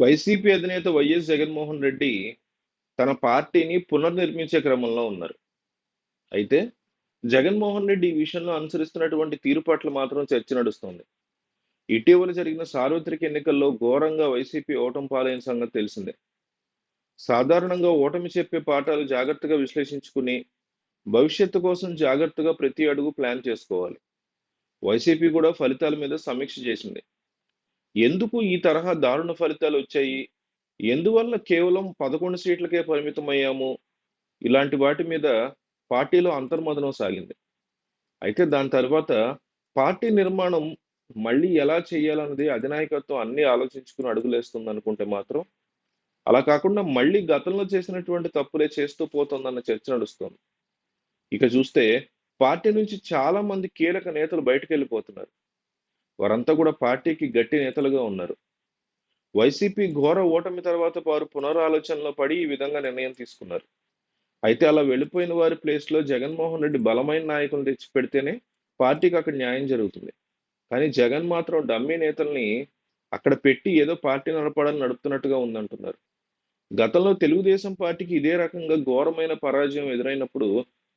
YCP అధినేత YS Jaganmohan Reddy తన పార్టీని పునర్నిర్మించే క్రమంలో ఉన్నారు. అయితే జగన్మోహన్ రెడ్డి ఈ విషయంలో అనుసరిస్తున్నటువంటి తీరు పట్ల మాత్రం చర్చ నడుస్తోంది. ఇటీవల జరిగిన సార్వత్రిక ఎన్నికల్లో ఘోరంగా వైసీపీ ఓటమి పాలైన సంగతి తెలిసిందే. సాధారణంగా ఓటమి చెప్పే పాఠాలు జాగ్రత్తగా విశ్లేషించుకుని భవిష్యత్తు కోసం జాగ్రత్తగా ప్రతి అడుగు ప్లాన్ చేసుకోవాలి. వైసీపీ కూడా ఫలితాల మీద సమీక్ష చేసింది. ఎందుకు ఈ తరహా దారుణ ఫలితాలు వచ్చాయి? ఎందువల్ల కేవలం పదకొండు సీట్లకే పరిమితమయ్యాము? ఇలాంటి వాటి మీద పార్టీలో అంతర్మదనం సాగింది. అయితే దాని తర్వాత పార్టీ నిర్మాణం మళ్ళీ ఎలా చేయాలన్నది అధినాయకత్వం అన్ని ఆలోచించుకుని అడుగులేస్తుంది అనుకుంటే మాత్రం అలా కాకుండా మళ్ళీ గతంలో చేసినటువంటి తప్పులే చేస్తూ పోతుందన్న చర్చ నడుస్తుంది. ఇక చూస్తే పార్టీ నుంచి చాలా మంది కీలక నేతలు బయటకు వెళ్ళిపోతున్నారు వారంతా కూడా పార్టీకి గట్టి నేతలుగా ఉన్నారు. వైసీపీ ఘోర ఓటమి తర్వాత వారు పునరాలోచనలో పడి ఈ విధంగా నిర్ణయం తీసుకున్నారు. అయితే అలా వెళ్ళిపోయిన వారి ప్లేస్లో జగన్మోహన్ రెడ్డి బలమైన నాయకులను తెచ్చి పెడితేనే పార్టీకి అక్కడ న్యాయం జరుగుతుంది. కానీ జగన్ మాత్రం డమ్మీ నేతల్ని అక్కడ పెట్టి ఏదో పార్టీ నడపడాలని నడుపుతున్నట్టుగా ఉందంటున్నారు. గతంలో తెలుగుదేశం పార్టీకి ఇదే రకంగా ఘోరమైన పరాజయం ఎదురైనప్పుడు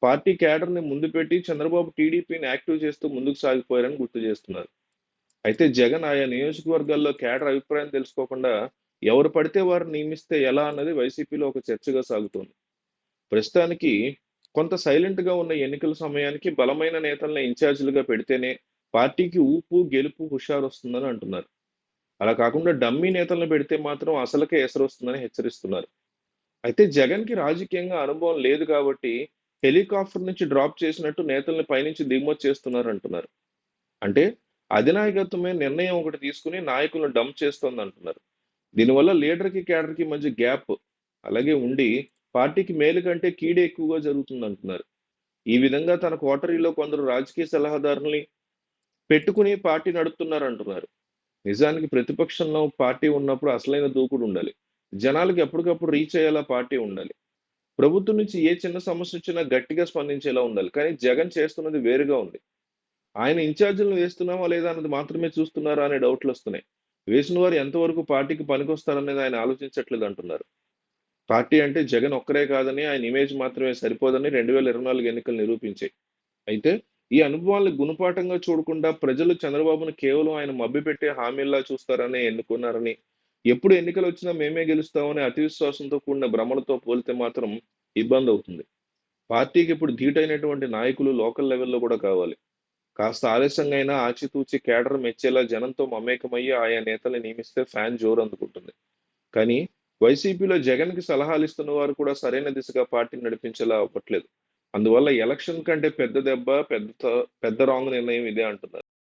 పార్టీ క్యాడర్ని ముందు పెట్టి చంద్రబాబు టీడీపీని యాక్టివ్ చేస్తూ ముందుకు సాగిపోయారని గుర్తు చేస్తున్నారు. అయితే జగన్ ఆయా నియోజకవర్గాల్లో కేడర్ అభిప్రాయం తెలుసుకోకుండా ఎవరు పడితే వారు నియమిస్తే ఎలా అన్నది వైసీపీలో ఒక చర్చగా సాగుతోంది. ప్రస్తుతానికి కొంత సైలెంట్గా ఉన్న ఎన్నికల సమయానికి బలమైన నేతలను ఇన్ఛార్జీలుగా పెడితేనే పార్టీకి ఊపు గెలుపు హుషారు వస్తుందని అంటున్నారు. అలా కాకుండా డమ్మీ నేతలను పెడితే మాత్రం అసలుకే ఎసరు వస్తుందని హెచ్చరిస్తున్నారు. అయితే జగన్కి రాజకీయంగా అనుభవం లేదు కాబట్టి హెలికాప్టర్ నుంచి డ్రాప్ చేసినట్టు నేతల్ని పైనుంచి దిగుమతి చేస్తున్నారు అంటున్నారు. అంటే అధినాయకత్వమే నిర్ణయం ఒకటి తీసుకుని నాయకులను డంప్ చేస్తోంది అంటున్నారు దీనివల్ల లీడర్కి క్యాడర్కి మధ్య గ్యాప్ అలాగే ఉండి పార్టీకి మేలు కంటే కీడే ఎక్కువగా జరుగుతుంది అంటున్నారు ఈ విధంగా తన కోటరీలో కొందరు రాజకీయ సలహాదారుల్ని పెట్టుకుని పార్టీ నడుపుతున్నారు అంటున్నారు నిజానికి ప్రతిపక్షంలో పార్టీ ఉన్నప్పుడు అసలైన దూకుడు ఉండాలి. జనాలకి ఎప్పటికప్పుడు రీచ్ అయ్యేలా పార్టీ ఉండాలి. ప్రభుత్వం నుంచి ఏ చిన్న సమస్య వచ్చినా గట్టిగా స్పందించేలా ఉండాలి. కానీ జగన్ చేస్తున్నది వేరుగా ఉంది. ఆయన ఇన్ఛార్జీలను వేస్తున్నామా లేదా అన్నది మాత్రమే చూస్తున్నారా అనే డౌట్లు వస్తున్నాయి. వేసిన వారు ఎంతవరకు పార్టీకి పనికొస్తారనేది ఆయన ఆలోచించట్లేదు అంటున్నారు. పార్టీ అంటే జగన్ ఒక్కరే కాదని ఆయన ఇమేజ్ మాత్రమే సరిపోదని రెండు వేల ఇరవై నాలుగు ఎన్నికలు నిరూపించాయి. అయితే ఈ అనుభవాలను గుణపాఠంగా చూడకుండా ప్రజలు చంద్రబాబును కేవలం ఆయన మభ్యపెట్టే హామీల్లా చూస్తారని ఎన్నుకున్నారని ఎప్పుడు ఎన్నికలు వచ్చినా మేమే గెలుస్తామని అతి విశ్వాసంతో కూడిన భ్రమలతో పోలితే మాత్రం ఇబ్బంది అవుతుంది. పార్టీకి ఇప్పుడు ధీటైనటువంటి నాయకులు లోకల్ లెవెల్లో కూడా కావాలి. కాస్త ఆలస్యంగా అయినా ఆచితూచి కేడర్ మెచ్చేలా జనంతో మమేకమయ్యి ఆయా నేతల్ని నియమిస్తే ఫ్యాన్ జోరు అందుకుంటుంది కానీ వైసీపీలో జగన్కి సలహాలు ఇస్తున్న వారు కూడా సరైన దిశగా పార్టీని నడిపించేలా అవ్వట్లేదు. అందువల్ల ఎలక్షన్ కంటే పెద్ద దెబ్బ పెద్ద పెద్ద రాంగ్ నిర్ణయం ఇదే అంటున్నారు.